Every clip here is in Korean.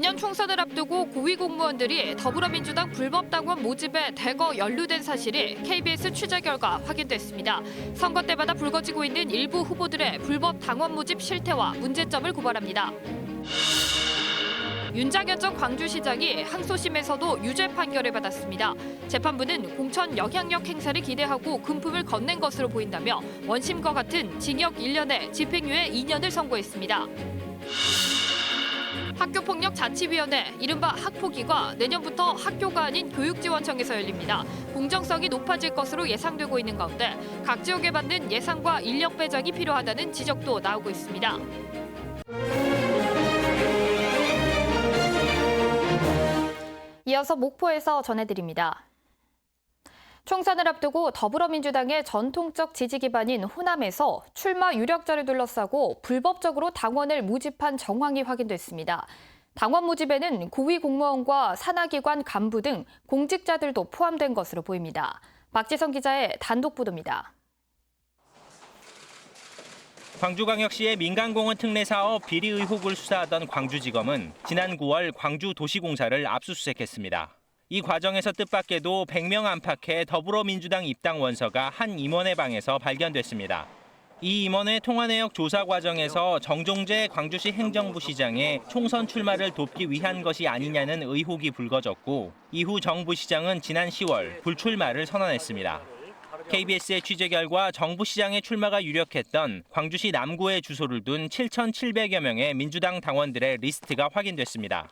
내년 총선을 앞두고 고위 공무원들이 더불어민주당 불법 당원 모집에 대거 연루된 사실이 KBS 취재 결과 확인됐습니다. 선거 때마다 불거지고 있는 일부 후보들의 불법 당원 모집 실태와 문제점을 고발합니다. 윤장현 전 광주시장이 항소심에서도 유죄 판결을 받았습니다. 재판부는 공천 영향력 행사를 기대하고 금품을 건넨 것으로 보인다며 원심과 같은 징역 1년에 집행유예 2년을 선고했습니다. 학교폭력 자치위원회 이른바 학폭위가 내년부터 학교가 아닌 교육지원청에서 열립니다. 공정성이 높아질 것으로 예상되고 있는 가운데 각 지역에 받는 예산과 인력 배정이 필요하다는 지적도 나오고 있습니다. 이어서 목포에서 전해드립니다. 총선을 앞두고 더불어민주당의 전통적 지지 기반인 호남에서 출마 유력자를 둘러싸고 불법적으로 당원을 모집한 정황이 확인됐습니다. 당원 모집에는 고위 공무원과 산하기관 간부 등 공직자들도 포함된 것으로 보입니다. 박지성 기자의 단독 보도입니다. 광주광역시의 민간공원 특례 사업 비리 의혹을 수사하던 광주지검은 지난 9월 광주도시공사를 압수수색했습니다. 이 과정에서 뜻밖에도 100명 안팎의 더불어민주당 입당 원서가 한 임원의 방에서 발견됐습니다. 이 임원의 통화 내역 조사 과정에서 정종재 광주시 행정부 시장의 총선 출마를 돕기 위한 것이 아니냐는 의혹이 불거졌고 이후 정부 시장은 지난 10월 불출마를 선언했습니다. KBS의 취재 결과 정부 시장의 출마가 유력했던 광주시 남구에 주소를 둔 7,700여 명의 민주당 당원들의 리스트가 확인됐습니다.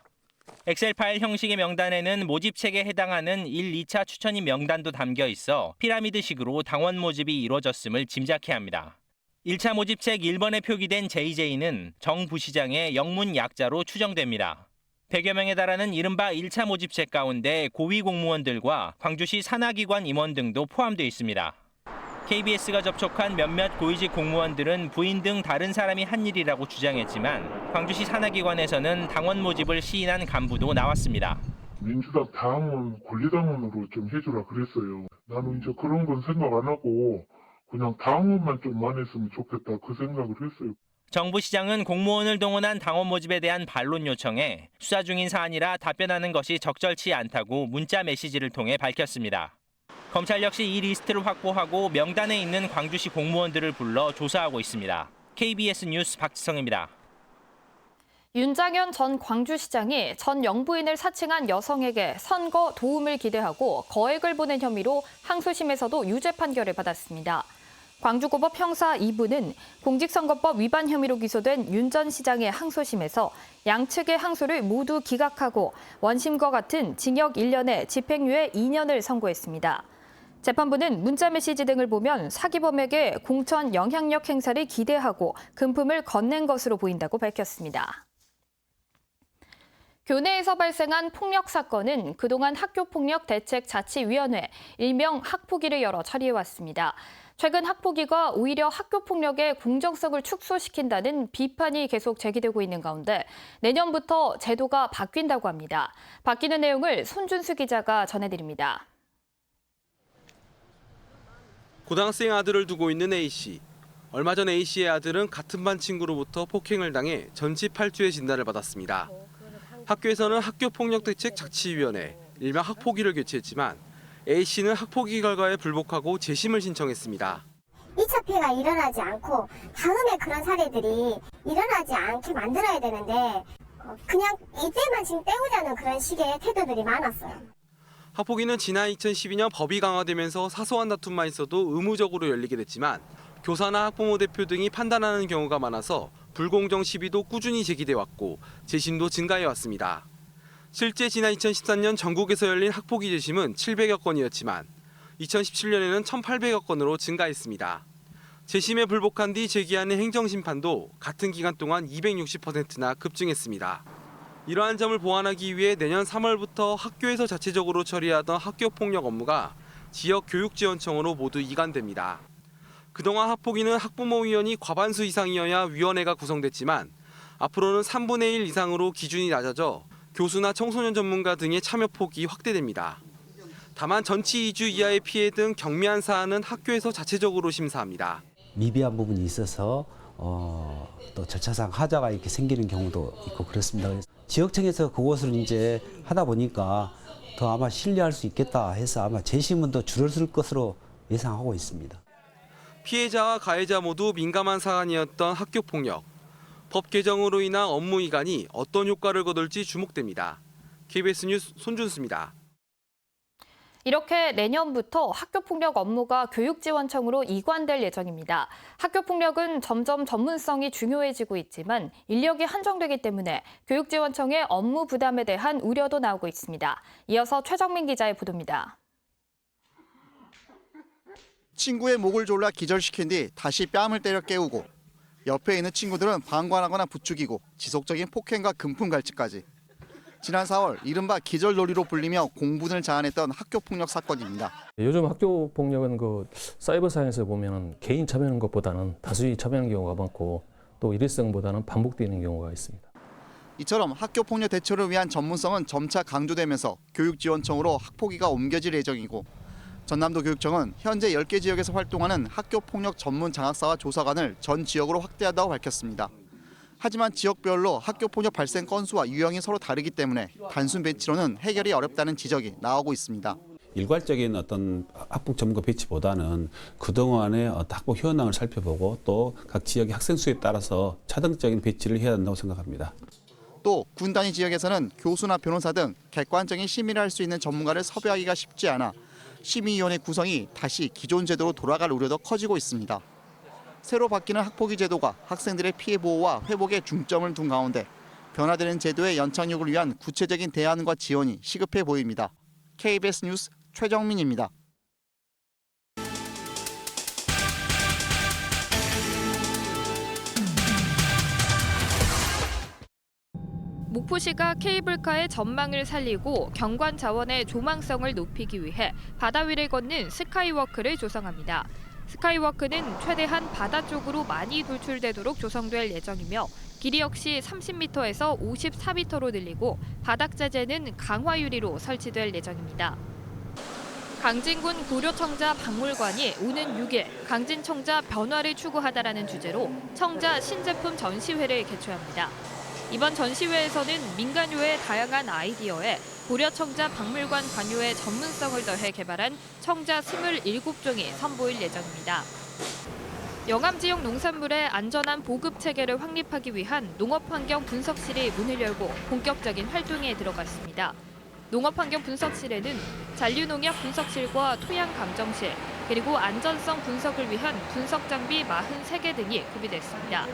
엑셀 파일 형식의 명단에는 모집책에 해당하는 1, 2차 추천인 명단도 담겨 있어 피라미드식으로 당원 모집이 이루어졌음을 짐작해야 합니다. 1차 모집책 1번에 표기된 JJ는 정 부시장의 영문 약자로 추정됩니다. 100여 명에 달하는 이른바 1차 모집책 가운데 고위 공무원들과 광주시 산하기관 임원 등도 포함되어 있습니다. KBS가 접촉한 몇몇 고위직 공무원들은 부인 등 다른 사람이 한 일이라고 주장했지만 광주시 산하기관에서는 당원 모집을 시인한 간부도 나왔습니다. 민주당 당원 권리당원으로 좀 해주라 그랬어요. 나는 이제 그런 건 생각 안 하고 그냥 당원만 좀 많았으면 좋겠다 그 생각을 했어요. 정부 시장은 공무원을 동원한 당원 모집에 대한 반론 요청에 수사 중인 사안이라 답변하는 것이 적절치 않다고 문자 메시지를 통해 밝혔습니다. 검찰 역시 이 리스트를 확보하고 명단에 있는 광주시 공무원들을 불러 조사하고 있습니다. KBS 뉴스 박지성입니다. 윤장현 전 광주시장이 전 영부인을 사칭한 여성에게 선거 도움을 기대하고 거액을 보낸 혐의로 항소심에서도 유죄 판결을 받았습니다. 광주고법 형사 2부는 공직선거법 위반 혐의로 기소된 윤 전 시장의 항소심에서 양측의 항소를 모두 기각하고 원심과 같은 징역 1년에 집행유예 2년을 선고했습니다. 재판부는 문자 메시지 등을 보면 사기범에게 공천 영향력 행사를 기대하고 금품을 건넨 것으로 보인다고 밝혔습니다. 교내에서 발생한 폭력 사건은 그동안 학교폭력 대책 자치위원회 일명 학폭위를 열어 처리해왔습니다. 최근 학폭위가 오히려 학교폭력의 공정성을 축소시킨다는 비판이 계속 제기되고 있는 가운데 내년부터 제도가 바뀐다고 합니다. 바뀌는 내용을 손준수 기자가 전해드립니다. 고등학생 아들을 두고 있는 A씨. 얼마 전 A씨의 아들은 같은 반 친구로부터 폭행을 당해 전치 8주의 진단을 받았습니다. 학교에서는 학교폭력대책 자치위원회, 일명 학폭위를 개최했지만 A씨는 학폭위 결과에 불복하고 재심을 신청했습니다. 2차 피해가 일어나지 않고 다음에 그런 사례들이 일어나지 않게 만들어야 되는데 어, 그냥 이때만 지금 때우자는 그런 식의 태도들이 많았어요. 학폭위는 지난 2012년 법이 강화되면서 사소한 다툼만 있어도 의무적으로 열리게 됐지만 교사나 학부모 대표 등이 판단하는 경우가 많아서 불공정 시비도 꾸준히 제기돼 왔고 재심도 증가해 왔습니다. 실제 지난 2013년 전국에서 열린 학폭위 재심은 700여 건이었지만 2017년에는 1,800여 건으로 증가했습니다. 재심에 불복한 뒤 제기하는 행정심판도 같은 기간 동안 260%나 급증했습니다. 이러한 점을 보완하기 위해 내년 3월부터 학교에서 자체적으로 처리하던 학교 폭력 업무가 지역 교육 지원청으로 모두 이관됩니다. 그동안 학폭위는 학부모 위원이 과반수 이상이어야 위원회가 구성됐지만 앞으로는 3분의 1 이상으로 기준이 낮아져 교수나 청소년 전문가 등의 참여 폭이 확대됩니다. 다만 전치 2주 이하의 피해 등 경미한 사안은 학교에서 자체적으로 심사합니다. 미비한 부분이 있어서 어, 또 절차상 하자가 이렇게 생기는 경우도 있고 그렇습니다. 지역청에서 그곳을 이제 하다 보니까 더 아마 신뢰할 수 있겠다 해서 아마 재심은 더 줄어들 것으로 예상하고 있습니다. 피해자와 가해자 모두 민감한 사안이었던 학교 폭력. 법 개정으로 인한 업무 이관이 어떤 효과를 거둘지 주목됩니다. KBS 뉴스 손준수입니다. 이렇게 내년부터 학교폭력 업무가 교육지원청으로 이관될 예정입니다. 학교폭력은 점점 전문성이 중요해지고 있지만 인력이 한정되기 때문에 교육지원청의 업무 부담에 대한 우려도 나오고 있습니다. 이어서 최정민 기자의 보도입니다. 친구의 목을 졸라 기절시킨 뒤 다시 뺨을 때려 깨우고 옆에 있는 친구들은 방관하거나 부추기고 지속적인 폭행과 금품 갈취까지 지난 4월 이른바 기절놀이로 불리며 공분을 자아냈던 학교폭력 사건입니다. 요즘 학교 폭력은 그 사이버상에서 보면은 개인 참여하는 것보다는 다수의 참여하는 경우가 많고 또 일회성보다는 반복되는 경우가 있습니다. 이처럼 학교폭력 대처를 위한 전문성은 점차 강조되면서 교육지원청으로 학폭위가 옮겨질 예정이고 전남도 교육청은 현재 10개 지역에서 활동하는 학교폭력 전문 장학사와 조사관을 전 지역으로 확대한다고 밝혔습니다. 하지만 지역별로 학교 폭력 발생 건수와 유형이 서로 다르기 때문에 단순 배치로는 해결이 어렵다는 지적이 나오고 있습니다. 일괄적인 어떤 학폭 전문가 배치보다는 그동안의 학폭 현황을 살펴보고 또 각 지역의 학생 수에 따라서 차등적인 배치를 해야 한다고 생각합니다. 또 군 단위 지역에서는 교수나 변호사 등 객관적인 심의를 할 수 있는 전문가를 섭외하기가 쉽지 않아 심의위원회 구성이 다시 기존 제도로 돌아갈 우려도 커지고 있습니다. 새로 바뀌는 학폭위 제도가 학생들의 피해 보호와 회복에 중점을 둔 가운데 변화되는 제도의 연착륙을 위한 구체적인 대안과 지원이 시급해 보입니다. KBS 뉴스 최정민입니다. 목포시가 케이블카의 전망을 살리고 경관 자원의 조망성을 높이기 위해 바다 위를 걷는 스카이워크를 조성합니다. 스카이워크는 최대한 바다 쪽으로 많이 돌출되도록 조성될 예정이며 길이 역시 30m에서 54m로 늘리고 바닥 자재는 강화 유리로 설치될 예정입니다. 강진군 고려청자 박물관이 오는 6일 강진청자 변화를 추구하다라는 주제로 청자 신제품 전시회를 개최합니다. 이번 전시회에서는 민간요의 다양한 아이디어에 고려 청자 박물관 관요의 전문성을 더해 개발한 청자 27종이 선보일 예정입니다. 영암 지역 농산물의 안전한 보급 체계를 확립하기 위한 농업환경 분석실이 문을 열고 본격적인 활동에 들어갔습니다. 농업환경 분석실에는 잔류농약 분석실과 토양 감정실, 그리고 안전성 분석을 위한 분석 장비 43개 등이 구비됐습니다.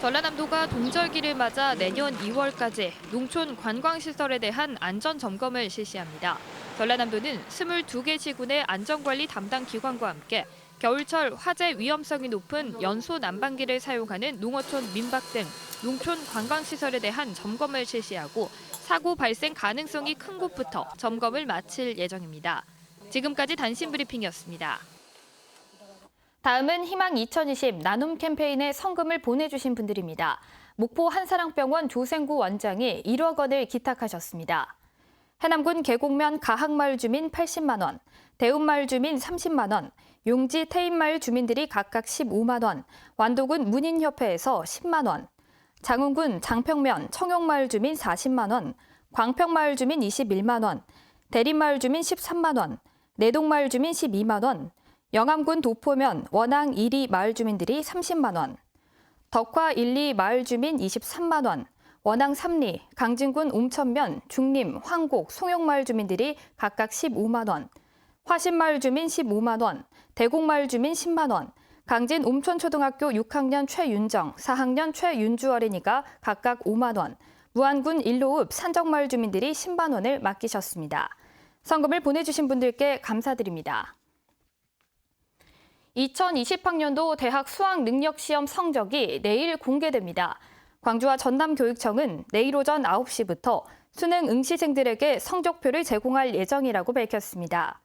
전라남도가 동절기를 맞아 내년 2월까지 농촌 관광시설에 대한 안전 점검을 실시합니다. 전라남도는 22개 시군의 안전관리 담당 기관과 함께 겨울철 화재 위험성이 높은 연소 난방기를 사용하는 농어촌 민박 등 농촌 관광시설에 대한 점검을 실시하고 사고 발생 가능성이 큰 곳부터 점검을 마칠 예정입니다. 지금까지 단신 브리핑이었습니다. 다음은 희망 2020 나눔 캠페인에 성금을 보내주신 분들입니다. 목포 한사랑병원 조생구 원장이 1억 원을 기탁하셨습니다. 해남군 계곡면 가학마을 주민 80만 원, 대운마을 주민 30만 원, 용지 태인마을 주민들이 각각 15만 원, 완도군 문인협회에서 10만 원, 장흥군 장평면 청용마을 주민 40만 원, 광평마을 주민 21만 원, 대림마을 주민 13만 원, 내동마을 주민 12만 원, 영암군 도포면 원앙 1리 마을 주민들이 30만 원, 덕화 1, 2 마을 주민 23만 원, 원앙 3 리, 강진군 웅천면, 중림, 황곡, 송용마을 주민들이 각각 15만 원, 화신마을 주민 15만 원, 대곡마을 주민 10만 원, 강진 옴촌초등학교 6학년 최윤정, 4학년 최윤주 어린이가 각각 5만 원, 무안군 일로읍 산정마을 주민들이 10만 원을 맡기셨습니다. 성금을 보내주신 분들께 감사드립니다. 2020학년도 대학 수학 능력 시험 성적이 내일 공개됩니다. 광주와 전남교육청은 내일 오전 9시부터 수능 응시생들에게 성적표를 제공할 예정이라고 밝혔습니다.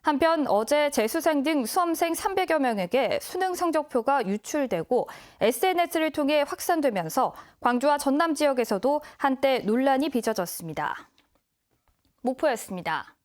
한편 어제 재수생 등 수험생 300여 명에게 수능 성적표가 유출되고 SNS를 통해 확산되면서 광주와 전남 지역에서도 한때 논란이 빚어졌습니다. 목포였습니다.